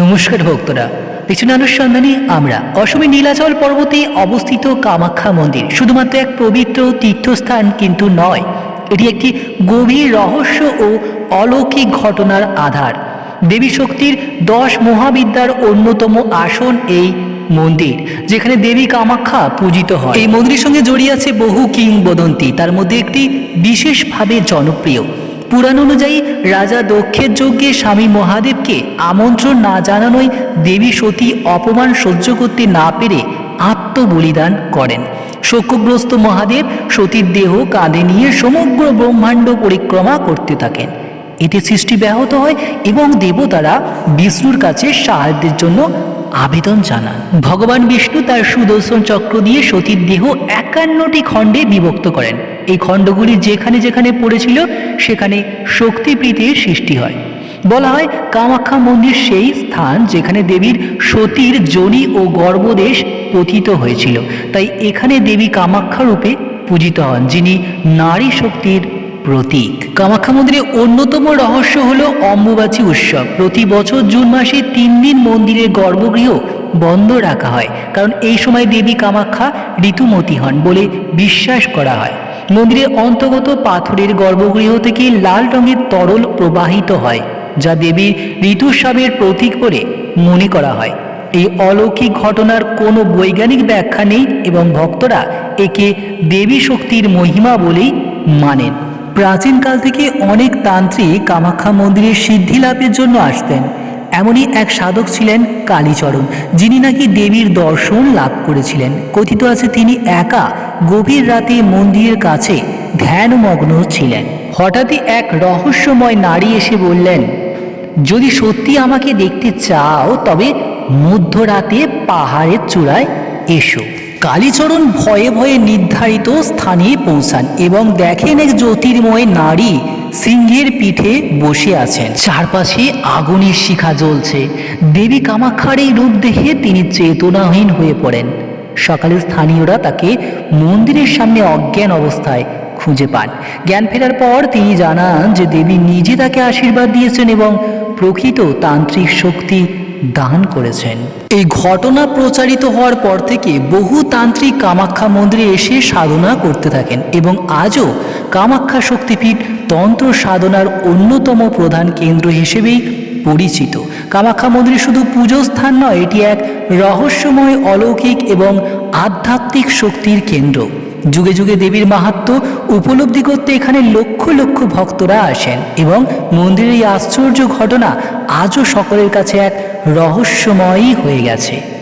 নমস্কার ভক্তরা। পেছনে আমরা অসমের নীলাচল পর্বতে অবস্থিত কামাখ্যা মন্দির। শুধুমাত্র এক পবিত্র তীর্থস্থান কিন্তু নয়, এটি একটি গভীর রহস্য ও অলৌকিক ঘটনার আধার। দেবী শক্তির দশ মহাবিদ্যার অন্যতম আসন এই মন্দির, যেখানে দেবী কামাখ্যা পূজিত হয়। এই মন্দিরের সঙ্গে জড়িয়ে আছে বহু কিংবদন্তি, তার মধ্যে একটি বিশেষভাবে জনপ্রিয়। পুরাণ অনুযায়ী রাজা দক্ষের যজ্ঞে স্বামী মহাদেবকে আমন্ত্রণ না জানানোই দেবী সতী অপমান সহ্য করতে না পেরে আত্মবলিদান করেন। শোকগ্রস্ত মহাদেব সতীর দেহ কাঁধে নিয়ে সমগ্র ব্রহ্মাণ্ড পরিক্রমা করতে থাকেন। এতে সৃষ্টি ব্যাহত হয় এবং দেবতারা বিষ্ণুর কাছে সাহায্যের জন্য আবেদন জানান। ভগবান বিষ্ণু তার সুদর্শন চক্র দিয়ে সতীর দেহ একান্নটি খণ্ডে বিভক্ত করেন। এই খণ্ডগুলি যেখানে যেখানে পড়েছিল, সেখানে শক্তিপ্রীতির সৃষ্টি হয়। বলা হয় কামাখ্যা মন্দির সেই স্থান যেখানে দেবীর সতীর যোনি ও গর্ভদেশ পতিত হয়েছিল। তাই এখানে দেবী কামাখ্যা রূপে পূজিত হন, যিনি নারী শক্তির প্রতীক। কামাখ্যা মন্দিরের অন্যতম রহস্য হলো অম্বুবাচী উৎসব। প্রতি বছর জুন মাসে তিন দিন মন্দিরের গর্ভগৃহ বন্ধ রাখা হয়, কারণ এই সময় দেবী কামাখ্যা ঋতুমতী হন বলে বিশ্বাস করা হয়। মন্দিরের অন্তর্গত পাথরের গর্ভগৃহ থেকে লাল রঙের তরল প্রবাহিত হয়, যা দেবীর ঋতুস্রাবের প্রতীক বলে মনে করা হয়। এই অলৌকিক ঘটনার কোনো বৈজ্ঞানিক ব্যাখ্যা নেই এবং ভক্তরা একে দেবী শক্তির মহিমা বলেই মানেন। প্রাচীনকাল থেকে অনেক তান্ত্রিক কামাখ্যা মন্দিরের সিদ্ধি লাভের জন্য আসতেন। এমনই এক সাধক ছিলেন কালীচরণ, যিনি নাকি দেবীর দর্শন লাভ করেছিলেন। কথিত আছে তিনি একা গভীর রাতে মন্দিরের কাছে ধ্যানমগ্ন ছিলেন। হঠাৎই এক রহস্যময় নারী এসে বললেন, যদি সত্যি আমাকে দেখতে চাও, তবে মধ্যরাতে পাহাড়ের চূড়ায় এসো। কালীচরণ ভয়ে ভয়ে নির্ধারিত স্থানে পৌঁছান এবং দেখেন এক জ্যোতির্ময় নারী সিংহের পিঠে বসে আছেন। চারপাশে আগুনের শিখা জ্বলছে। দেবী কামাক্ষার এই রূপ দেখে তিনি চেতনাহীন হয়ে পড়েন। সকালে স্থানীয়রা তাকে মন্দিরের সামনে অজ্ঞান অবস্থায় খুঁজে পান। জ্ঞান ফেরার পর তিনি জানান যে দেবী নিজে তাকে আশীর্বাদ দিয়েছেন এবং প্রকৃত তান্ত্রিক শক্তি দান করেছেন। এই ঘটনা প্রচারিত হওয়ার পর থেকে বহু তান্ত্রিক কামাখ্যা মন্দিরে এসে সাধনা করতে থাকেন এবং আজও কামাখ্যা শক্তিপীঠ তন্ত্র সাধনার অন্যতম প্রধান কেন্দ্র হিসেবেই পরিচিত। কামাখ্যা মন্দির শুধু পুজো স্থান নয়, এটি এক রহস্যময়, অলৌকিক এবং আধ্যাত্মিক শক্তির কেন্দ্র। যুগে যুগে দেবীর মাহাত্ম উপলব্ধি করতে এখানে লক্ষ লক্ষ ভক্তরা আসেন এবং মন্দিরের এই আশ্চর্য ঘটনা আজও সকলের কাছে এক রহস্যময়ই হয়ে গেছে।